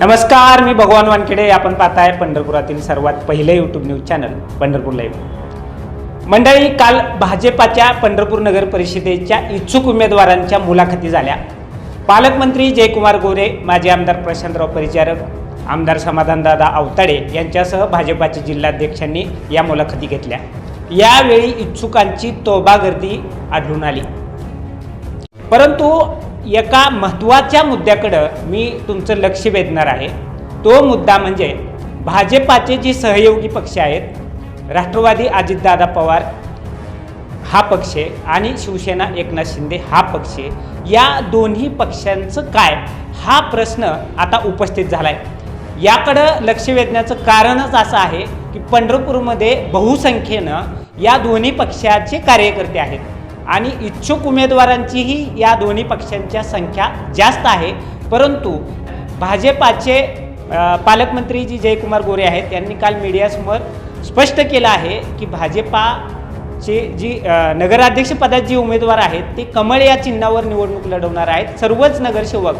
नमस्कार मी भगवान वानखेडे. आपण पाहताय पंढरपुरातील सर्वात पहिले YouTube news channel Pandharpur live मंडळी काल भाजपाच्या पंढरपूर नगर परिषदेच्या इच्छुक उमेदवारांच्या मुलाखती झाल्या. पालकमंत्री जयकुमार गोरे माजी आमदार प्रशांतराव परिचारक आमदार समाधानदादा अवताडे यांच्यासह भाजपाच्या जिल्हाध्यक्षांनी या मुलाखती घेतल्या. यावेळी इच्छुकांची तोबा गर्दी आढळून आली. परंतु एका महत्त्वाच्या मुद्द्याकडं मी तुमचं लक्ष वेधणार आहे. तो मुद्दा म्हणजे भाजपाचे जे सहयोगी पक्ष आहेत राष्ट्रवादी अजितदादा पवार हा पक्ष आणि शिवसेना एकनाथ शिंदे हा पक्ष या दोन्ही पक्षांचं काय? हा प्रश्न आता उपस्थित झाला आहे याकडं लक्ष वेधण्याचं कारणच असं आहे की पंढरपूरमध्ये बहुसंख्येनं या दोन्ही पक्षाचे कार्यकर्ते आहेत. आणि इच्छुक उमेदवारांचीही या दोन्ही पक्षांच्या संख्या जास्त आहे. परंतु भाजपाचे पालकमंत्री जी जयकुमार गोरे आहेत त्यांनी काल मीडियासमोर स्पष्ट केलं आहे की भाजपाचे जी नगराध्यक्षपदात जी जे उमेदवार आहेत ते कमळ या चिन्हावर निवडणूक लढवणार आहेत. सर्वच नगरसेवक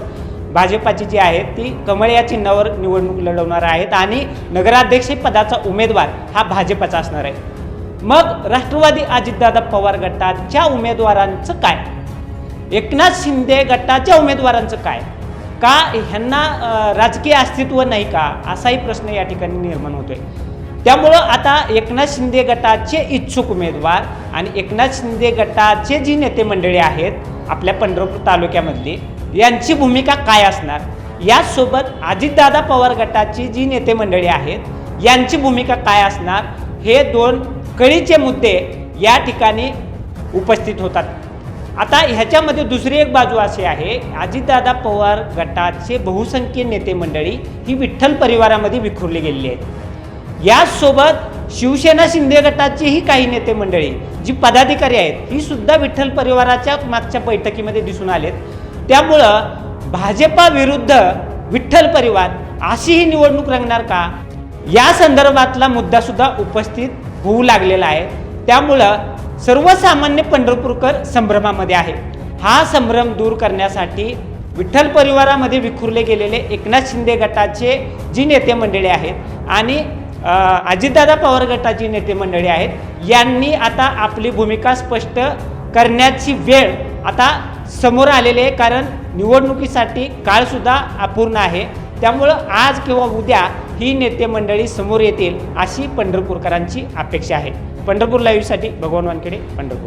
भाजपाची जी आहेत ती कमळ या चिन्हावर निवडणूक लढवणार आहेत आणि नगराध्यक्षपदाचा उमेदवार हा भाजपाचा असणार आहे. मग राष्ट्रवादी अजितदादा पवार गटाच्या उमेदवारांचं काय? एकनाथ शिंदे गटाच्या उमेदवारांचं काय? का ह्यांना राजकीय अस्तित्व नाही का? असाही प्रश्न या ठिकाणी निर्माण होतोय. त्यामुळं आता एकनाथ शिंदे गटाचे इच्छुक उमेदवार आणि एकनाथ शिंदे गटाचे जी नेते मंडळी आहेत आपल्या पंढरपूर तालुक्यामधली यांची भूमिका काय असणार? यासोबत अजितदादा पवार गटाची जी नेते मंडळी आहेत यांची भूमिका काय असणार? हे दोन कळीचे मुद्दे या ठिकाणी उपस्थित होतात. आता ह्याच्यामध्ये दुसरी एक बाजू अशी आहे अजितदादा पवार गटाचे बहुसंख्य नेते मंडळी ही विठ्ठल परिवारामध्ये विखुरली गेलेली आहेत. याचसोबत शिवसेना शिंदे गटाचीही काही नेते मंडळी जी पदाधिकारी आहेत ही सुद्धा विठ्ठल परिवाराच्या मागच्या बैठकीमध्ये दिसून आलेत. त्यामुळं भाजपा विरुद्ध विठ्ठल परिवार अशी ही निवडणूक रंगणार का? या संदर्भातला मुद्दा सुद्धा उपस्थित होऊ लागलेला आहे. त्यामुळं सर्वसामान्य पंढरपूरकर संभ्रमामध्ये आहे. हा संभ्रम दूर करण्यासाठी विठ्ठल परिवारामध्ये विखुरले गेलेले एकनाथ शिंदे गटाचे जी नेते मंडळी आहेत आणि अजितदादा पवार गटाची नेते मंडळी आहेत यांनी आता आपली भूमिका स्पष्ट करण्याची वेळ आता समोर आलेली आहे. कारण निवडणुकीसाठी काळसुद्धा अपूर्ण आहे. त्यामुळं आज किंवा उद्या ही नेते मंडळी समोर येतील अशी पंढरपूरकरांची अपेक्षा आहे. पंढरपूर लाईव्हसाठी भगवान वानखेडे पंढरपूर.